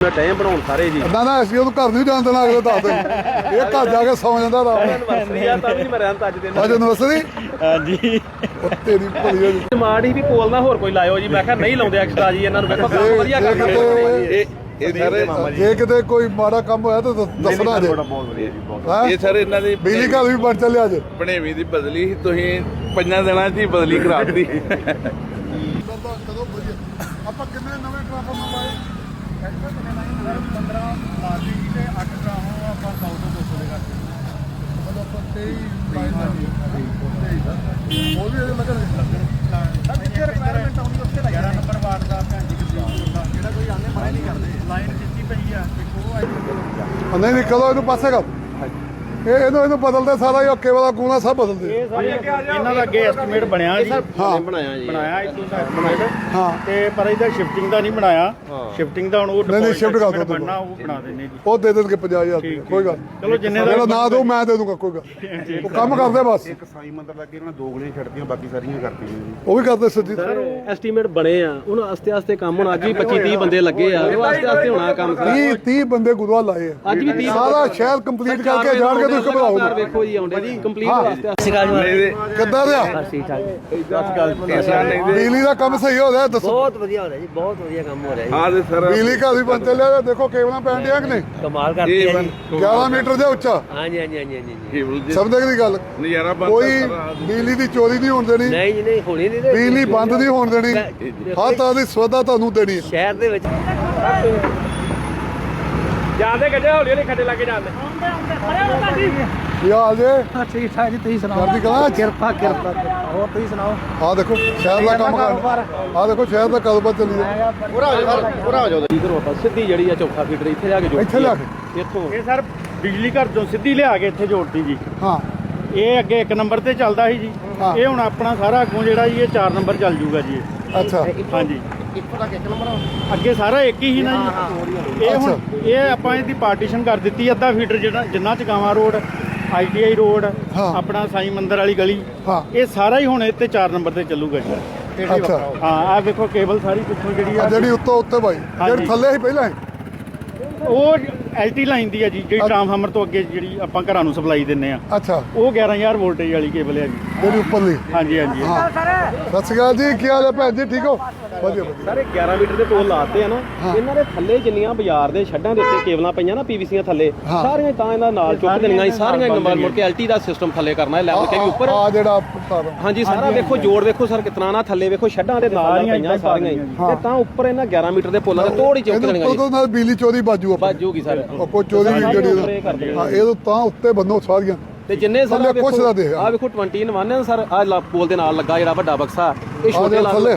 ਮੈਂ ਟਾਈਮ ਬਣਾਉਣ ਸਾਰੇ ਜੀ। ਨਾ ਨਾ ਅਸੀਂ ਉਹਨੂੰ ਘਰ ਨਹੀਂ ਜਾਣ ਦੇਣਾ ਅਗਲੇ ਦੱਸ ਦਿਨ ਇਹ ਘਰ ਜਾ ਕੇ ਸੌ ਜਾਂਦਾ ਰਾਤ ਨੂੰ। ਐਨਵਰਸਰੀ ਆ ਤਾਂ ਵੀ ਨਹੀਂ ਮੈਂ ਰਹਿਣ ਅੱਜ ਦੇ ਅੱਜ ਨਵਸਰੀ ਹਾਂਜੀ। ਉਹ ਤੇਰੀ ਭਲੀ ਹੋ ਜੀ ਡਿਮਾਂਡ ਹੀ ਵੀ ਕੋਲ ਨਾ ਹੋਰ ਕੋਈ ਲਾਇਓ ਜੀ ਮੈਂ ਕਿਹਾ ਨਹੀਂ ਲਾਉਂਦੇ ਐਕਸਟਰਾ ਜੀ ਇਹਨਾਂ ਨੂੰ ਵੇਖੋ ਕੰਮ ਵਧੀਆ ਕਰਦੇ ਕਿਤੇ- ਇਹ ਇਹ ਸਾਰੇ ਜੇ ਕਿਤੇ ਕੋਈ ਮਾੜਾ ਕੰਮ ਹੋਇਆ ਤਾਂ ਦੱਸ- ਦੱਸਣਾ ਜੇ। ਬਹੁਤ ਵਧੀਆ ਜੀ ਬਹੁਤ ਹੈਂ? ਇਹ ਸਾਰੇ ਇਹਨਾਂ ਦੀ ਬਿਜਲੀ ਘਰ ਵੀ ਬਣ ਚੱਲਿਆ ਅੱਜ। ਬਣੇਵੀਂ ਦੀ ਬਦਲੀ ਸੀ, ਤੁਸੀਂ ਪੰਜਾਂ ਦਿਨਾਂ 'ਚ ਹੀ ਬਦਲੀ ਕਰਾਤੀ। ਕਦੋਂ ਵਧੀਆ। ਆਪਾਂ ਕਿੰਨੇ ਨਵੇਂ ਟਰਾਂਸਫਾਰਮਰ ਲਾਏ ਨਹੀਂ ਕਰਦੇ ਲਾਈਨ ਖਿੱਚੀ ਪਈ ਆ ਉਹ ਨਹੀਂ ਨਹੀਂ ਕਦੋਂ ਇਹਨੂੰ ਪਾਸੇ ਕਰ। ਇਹ ਇਹਨੂੰ ਇਹਨੂੰ ਬਦਲਦੇ ਸਾਰਾ ਹੀ ਓਕੇ ਵਾਲਾ ਗੂਣਾ ਸਭ ਬਦਲਦੇ ਇਹਨਾਂ ਦਾ ਅੱਗੇ ਐਸਟੀਮੇਟ ਬਣਿਆ ਜੀ। ਹਾਂ। ਬਣਾਇਆ ਜੀ। ਬਣਾਇਆ ਇਤੋਂ ਦਾ ਐਸਟੀਮੇਟ ਹਾਂ। ਤੇ ਪਰ ਇਹਦਾ ਸ਼ਿਫਟਿੰਗ ਦਾ ਨਹੀਂ ਬਣਾਇਆ। ਸ਼ਿਫਟਿੰਗ ਦਾ ਹੁਣ ਉਹ ਨਹੀਂ, ਨਹੀਂ, shift ਕਰ ਦਿਓ estimate ਬਣਨਾ ਉਹ ਬਣਾ ਦਿੰਨੇ ਜੀ। ਉਹ ਦੇ ਦੇਣਗੇ 50000 ਰੁਪਏ। ਕੋਈ ਗੱਲ ਚਲੋ ਜਿੰਨੇ ਦਾ ਜਿਹੜਾ ਨਾ ਦੋ ਮੈਂ ਦੇ ਦੂੰਗਾ ਕੋਈ ਗੱਲ ਉਹ ਕੰਮ ਕਰਦੇ ਬਸ। ਇੱਕ ਸਾਈ ਮੰਦਰ ਲੱਗੇ ਉਹਨਾਂ ਦੋ ਗਲੀਆਂ ਛੱਡਦੀਆਂ ਬਾਕੀ ਸਾਰੀਆਂ ਕਰਤੀਆਂ ਜੀ। ਉਹ ਵੀ ਕਰਦੇ ਸਿੱਧੀ ਐਸਟੀਮੇਟ ਬਣੇ ਆ। ਹੁਣ ਆਸਤੇ ਆਸਤੇ ਕੰਮ ਹੁਣ ਅੱਜ ਵੀ 25 30 ਬੰਦੇ ਲੱਗੇ ਆ। ਉਹ ਆਸਤੇ ਆਸਤੇ ਹੋਣਾ ਕੰਮ। ਸਾਰਾ 30 30 ਬੰਦੇ ਗੁਰੂਆ ਲਾਏ ਆ। ਅੱਜ ਵੀ 30 ਸਾਰਾ ਸ਼ਹਿਰ ਕੰਪਲੀਟ ਕਰਕੇ ਜਾਣਗੇ ਤੁਸੀਂ ਘਬਰਾਓ ਵੇਖੋ ਜੀ ਆਉਂਦੇ ਜੀ ਕੰਪਲੀਟ ਵਾਸਤੇ। ਕਿੱਦਾਂ ਰਿਹਾ ਬਿਜਲੀ ਦਾ ਕੰਮ ਸਹੀ ਹੋ ਰਿਹਾ ਦੱਸੋ। ਬਹੁਤ ਵਧੀਆ ਹੋ ਰਿਹਾ ਜੀ ਬਹੁਤ ਵਧੀਆ ਕੰਮ ਹੋ ਰਿਹਾ ਜੀ। ਆਹ ਦੇ ਸਰ। ਬਿਜਲੀ ਘਰ ਵੀ ਬਣ ਚੱਲਿਆ ਤੇ ਦੇਖੋ ਕੇਬਲਾਂ ਪੈਣ ਡੀਆਂ ਕਿ ਨਹੀਂ? ਕਮਾਲ ਕਰਦੀ ਹੈ ਜੀ। 11 ਮੀਟਰ ਦੇ ਉੱਚਾ। ਹਾਂਜੀ ਹਾਂਜੀ ਹਾਂਜੀ ਹਾਂਜੀ ਜੀ। ਕੇਬਲ ਜੀ। ਸਮਝਦੇ ਦੀ ਗੱਲ। ਨਜ਼ਾਰਾ ਬੰਦ ਕੋਈ ਬਿਜਲੀ ਦੀ ਚੋਰੀ ਨਹੀਂ ਹੋਣ ਦੇਣੀ। ਨਹੀਂ ਜੀ ਨਹੀਂ ਹੋਣੀ ਨਹੀਂ ਤੇ ਬਿਜਲੀ ਬੰਦ ਨਹੀਂ ਹੋਣ ਦੇਣੀ। ਹਰ ਤਰ੍ਹਾਂ ਦੀ ਸੁਵਿਧਾ ਤੁਹਾਨੂੰ ਦੇਣੀ ਹੈ। ਸ਼ਹਿਰ ਦੇ ਵਿੱਚ ਜਾਂਦੇ ਗੱਜੇ ਹੌਲੀ ਹੌਲੀ ਖੱਡੇ ਲੱਗੇ ਜਾਂਦੇ। ਕੀ ਹਾਲ ਜੇ? ਠੀਕ ਠਾਕ ਜੀ ਤੁਸੀਂ ਸੁਣਾਓ? ਕਰਦੀ ਕਲਾ? ਕਿਰਪਾ ਕਿਰਪਾ। ਹੋਰ ਤੁਸੀਂ ਸੁਣਾਓ? ਆ ਦੇਖੋ ਸ਼ਹਿਰ ਦਾ ਕੰਮ ਕਰ ਆ ਦੇਖੋ ਸ਼ਹਿਰ ਦਾ ਕਾਰੋਬਾਰ ਚੱਲੀ ਜਾਂਦਾ। ਕੀ ਕਰੋ ਆਪਾਂ ਸਿੱਧੀ ਜਿਹੜੀ ਆ ਚੌਥਾ ਫੀਟਰ ਇੱਥੇ ਲਿਆ ਕੇ ਜੋੜ ਇੱਥੇ ਲਿਆ ਕੇ। ਇੱਥੋਂ। ਇਹ ਸਰ ਬਿਜਲੀ ਘਰ ਤੋਂ ਸਿੱਧੀ ਲਿਆ ਕੇ ਇੱਥੇ ਜੋੜਤੀ ਜੀ। ਹਾਂ। ਇਹ ਅੱਗੇ ਇੱਕ ਨੰਬਰ ਤੇ ਚੱਲਦਾ ਸੀ ਜੀ। ਹਾਂ। ਇਹ ਹੁਣ ਆਪਣਾ ਸਾਰਾ ਅੱਗੋਂ ਜਿਹੜਾ ਜੀ ਇਹ 4 ਨੰਬਰ ਚੱਲ ਜੂਗਾ ਜੀ ਇਹ। ਅੱਛਾ। ਹਾਂਜੀ। ਅੱਗੇ ਸਾਰਾ ਇੱਕ ਹੀ ਸੀ ਨਾ ਜੀ? ਇਹ ਹੁਣ ਇਹ ਆਪਾਂ ਇਹਦੀ ਪਾਰਟੀਸ਼ਨ ਕਰ ਦਿੱਤੀ ਅੱਧਾ ਫੀਟਰ ਜਿਹੜਾ ਜਿੰਨਾ ਚਕਾਵਾ ਰੋਡ ਆਈਟੀਆਈ ਰੋਡ ਹਾਂ। ਆਪਣਾ ਸਾਈ ਮੰਦਰ ਵਾਲੀ ਗਲੀ ਹਾਂ। ਇਹ ਸਾਰਾ ਹੀ ਹੁਣ ਇੱਥੇ 4 ਨੰਬਰ ਤੇ ਚੱਲੂਗਾ ਜੀ। ਅੱਛਾ। ਹਾਂ ਆਹ ਵੇਖੋ ਕੇਬਲ ਸਾਰੀ ਪਿੱਛੋਂ ਜਿਹੜੀ ਆ। ਆ ਜਿਹੜੀ ਉੱਤੋਂ ਉੱਤੇ ਬਾਈ ਜਿਹੜੀ ਹਾਂਜੀ। ਥੱਲੇ ਸੀ ਪਹਿਲਾਂ ਸੀ। ਉਹ ਐਲਟੀ ਲਾਈਨ ਦੀ ਆ ਜੀ ਜਿਹੜੀ ਟਰਾਂਸਫਾਰਮਰ ਤੋਂ ਅੱਗੇ ਜਿਹੜੀ ਆਪਾਂ ਘਰਾਂ ਨੂੰ ਸਪਲਾਈ ਦਿੰਨੇ ਆ। ਅੱਛਾ। ਉਹ 11000 ਵੋਲਟੇਜ ਵਾਲੀ ਕੇਬਲ ਹੈ ਜੀ। ਜਿਹੜੀ ਉੱਪਰਲੀ? ਹਾਂਜੀ ਹਾਂਜੀ। ਹਾਂ। ਸਤਿ ਸ਼੍ਰੀ ਅਕਾਲ ਜੀ ਕੀ ਹਾਲ ਹੈ ਭੈਣ ਜੀ ਠੀਕ ਹੋ? ਵਧੀਆ ਵਧੀਆ। ਸਾਰੇ 11 ਮੀਟਰ ਦੇ ਟੋਲ ਲਾਤੇ ਆ ਨਾ ਇਹਨਾਂ ਦੇ ਥੱਲੇ ਜਿੰਨੀਆਂ ਬਾਜ਼ਾਰ ਦੇ ਛੱਡਾਂ ਦੇ ਉੱਤੇ ਕੇਬਲਾਂ ਪਈਆਂ ਨਾ ਪੀਵੀਸੀਆਂ ਥੱਲੇ ਹਾਂ। ਸਾਰੀਆਂ ਤਾਂ ਇਹਨਾਂ ਨਾਲ ਚੁੱਕ ਦੇਣੀਆਂ ਸੀ ਸਾਰੀਆਂ ਹੀ ਨੰਬਰ ਮੁੜ ਕੇ ਐਲਟੀ ਦਾ ਸਿਸਟਮ ਥੱਲੇ ਕਰਨਾ ਹੈ ਲੈਵਲ ਵੀ ਉੱਪਰ ਆ ਜਿਹੜਾ ਹਾਂਜੀ ਸਾਰਾ ਵੇਖੋ ਜੋੜ ਵੇਖੋ ਸਰ ਕਿਤਨਾ ਨਾ ਥੱਲੇ ਵੇਖੋ ਛੱਡਾਂ ਦੇ ਨਾਲ ਪਈਆਂ ਸਾਰੀਆਂ ਹੀ। ਹਾਂ। ਤੇ ਤਾਂ ਉੱਪਰ ਇਹਨਾਂ 11 ਮੀਟਰ ਦੇ ਪੁੱਲਾਂ ਤੇ ਤੋੜ ਹੀ ਚੁੱਕ ਦੇਣੀਆਂ ਜੀ। ਬਿਜਲੀ ਚੋਰੀ ਬਾਜੂ ਆਪਾਂ ਬਾਜੂਗੀ ਸਰ। ਉਹ ਕੋਈ ਚੋਰੀ ਉੱਪਰ ਜਿਹੜੀ। ਹਾਂ ਇਹ ਤਾਂ ਉੱਤੇ ਬੰਨੋ ਸਾਰੀਆਂ ਤੇ ਜਿੰਨੇ ਸਰ। ਆ ਵੇਖੋ 21 ਹੈ ਸਰ ਆ ਪੁੱਲ ਦੇ ਨਾਲ ਲੱਗਾ ਜਿਹੜਾ ਵੱਡਾ ਬਕਸਾ ਇਹ ਛੋਟੇ ਜਿਹੜਾ ਲਾ ਥੱਲੇ?